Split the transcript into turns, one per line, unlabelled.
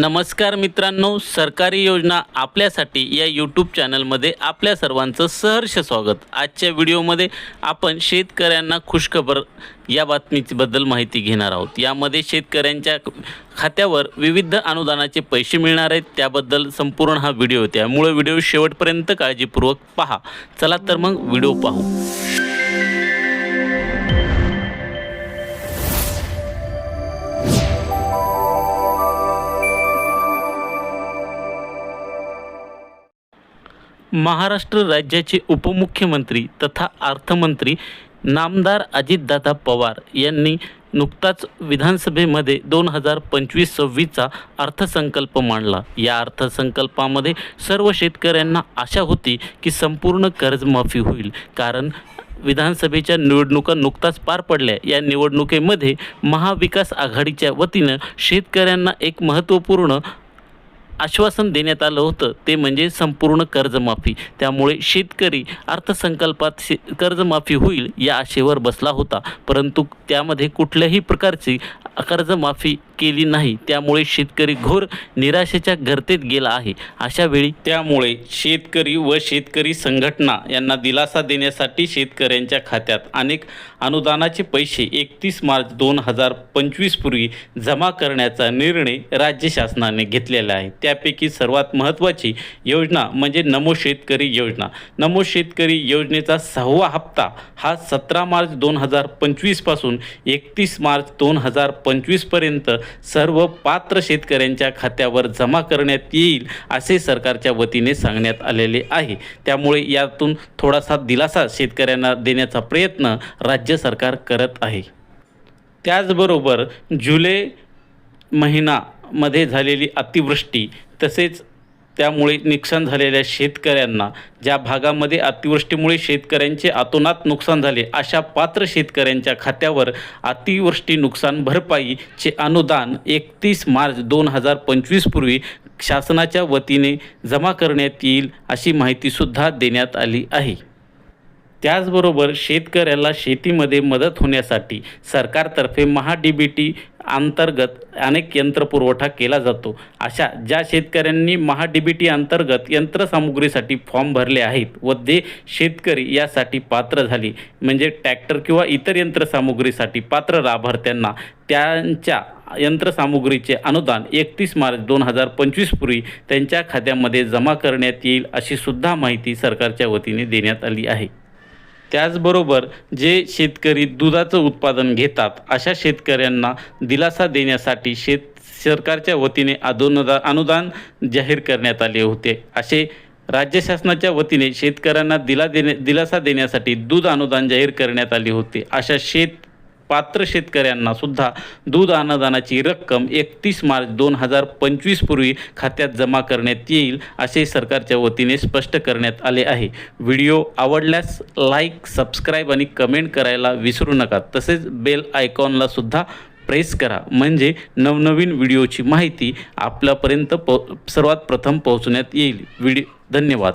नमस्कार मित्रांनो सरकारी योजना आपल्यासाठी या यूट्यूब चॅनलमध्ये आपल्या सर्वांचं सहर्ष स्वागत. आजच्या व्हिडिओमध्ये आपण शेतकऱ्यांना खुशखबर या बातमीबद्दल माहिती घेणार आहोत. यामध्ये शेतकऱ्यांच्या खात्यावर विविध अनुदानाचे पैसे मिळणार आहेत. त्याबद्दल संपूर्ण हा व्हिडिओ त्यामुळे व्हिडिओ शेवटपर्यंत काळजीपूर्वक पहा. चला तर मग व्हिडिओ पाहू. महाराष्ट्र राज्याचे उपमुख्यमंत्री तथा अर्थमंत्री नामदार अजितदादा पवार यांनी नुकताच विधानसभेमध्ये दोन हजार पंचवीस सव्वीसचा अर्थसंकल्प मांडला. या अर्थसंकल्पामध्ये सर्व शेतकऱ्यांना आशा होती की संपूर्ण कर्जमाफी होईल. कारण विधानसभेच्या निवडणुका नुकताच पार पडल्या. या निवडणुकीमध्ये महाविकास आघाडीच्या वतीनं शेतकऱ्यांना एक महत्त्वपूर्ण आश्वासन देण्यात आलं होतं. ते म्हणजे संपूर्ण कर्जमाफी. त्यामुळे शेतकरी अर्थसंकल्पात शे कर्जमाफी होईल या आशेवर बसला होता. परंतु त्यामध्ये कुठल्याही प्रकारची कर्जमाफी केली नाही. त्यामुळे शेतकरी घोर निराशेच्या गर्तेत गेला आहे. अशा वेळी त्यामुळे शेतकरी व शेतकरी संघटना यांना दिलासा देण्यासाठी शेतकऱ्यांच्या खात्यात अनेक अनुदानाचे पैसे एकतीस मार्च दोन हजार पंचवीस पूर्वी जमा करण्याचा निर्णय राज्य शासनाने घेतलेला आहे. त्यापैकी सर्वात महत्त्वाची योजना म्हणजे नमो शेतकरी योजना. नमो शेतकरी योजनेचा सहावा हप्ता हा सतरा मार्च दोन हजार पंचवीसपासून एकतीस मार्च दोन हजार पंचवीसपर्यंत सर्व पात्र शेतकऱ्यांच्या खात्यावर जमा करण्यात येईल असे सरकारच्या वतीने सांगण्यात आलेले आहे. त्यामुळे यातून थोडासा दिलासा शेतकऱ्यांना देण्याचा प्रयत्न राज्य सरकार करत आहे. त्याचबरोबर जुलै महिनामध्ये झालेली अतिवृष्टी तसेच त्यामुळे नुकसान झालेल्या शेतकऱ्यांना ज्या भागामध्ये अतिवृष्टीमुळे शेतकऱ्यांचे अतोनात नुकसान झाले अशा पात्र शेतकऱ्यांच्या खात्यावर अतिवृष्टी नुकसान भरपाईचे अनुदान एकतीस मार्च दोन हजार पंचवीसपूर्वी शासनाच्या वतीने जमा करण्यात येईल अशी माहितीसुद्धा देण्यात आली आहे. त्याचबरोबर शेतकऱ्याला शेतीमध्ये मदत होण्यासाठी सरकारतर्फे महा डी बी टी अंतर्गत अनेक यंत्रपुरवठा केला जातो. अशा ज्या शेतकऱ्यांनी महाडीबीटी टी अंतर्गत यंत्रसामुग्रीसाठी फॉर्म भरले आहेत व जे शेतकरी यासाठी पात्र झाले. म्हणजे ट्रॅक्टर किंवा इतर यंत्रसामुग्रीसाठी पात्र लाभार्थ्यांना त्यांच्या यंत्रसामुग्रीचे अनुदान एकतीस मार्च दोन हजार पंचवीस पूर्वी त्यांच्या खात्यामध्ये जमा करण्यात येईल अशी सुद्धा माहिती सरकारच्या वतीने देण्यात आली आहे. त्याचबरोबर जे शेतकरी दुधाचं उत्पादन घेतात अशा शेतकऱ्यांना दिलासा देण्यासाठी शेत सरकारच्या वतीने अदोनदा अनुदान जाहीर करण्यात आले होते. असे राज्य शासनाच्या वतीने शेतकऱ्यांना दिला देणे दिलासा देण्यासाठी दूध अनुदान जाहीर करण्यात आले होते. अशा शेत पात्र शेतकऱ्यांना सुद्धा दूध अनुदानाची रक्कम एकतीस मार्च दोन हजार पंचवीस पूर्वी खात्यात जमा करण्यात येईल असे सरकारच्या वतीने स्पष्ट करण्यात आले आहे. व्हिडिओ आवडल्यास लाईक सबस्क्राईब आणि कमेंट करायला विसरू नका. तसेच बेल आयकॉनला सुद्धा प्रेस करा. म्हणजे नवनवीन व्हिडिओची माहिती आपल्यापर्यंत पो सर्वात प्रथम पोहोचण्यात येईल. व्हिडिओ धन्यवाद.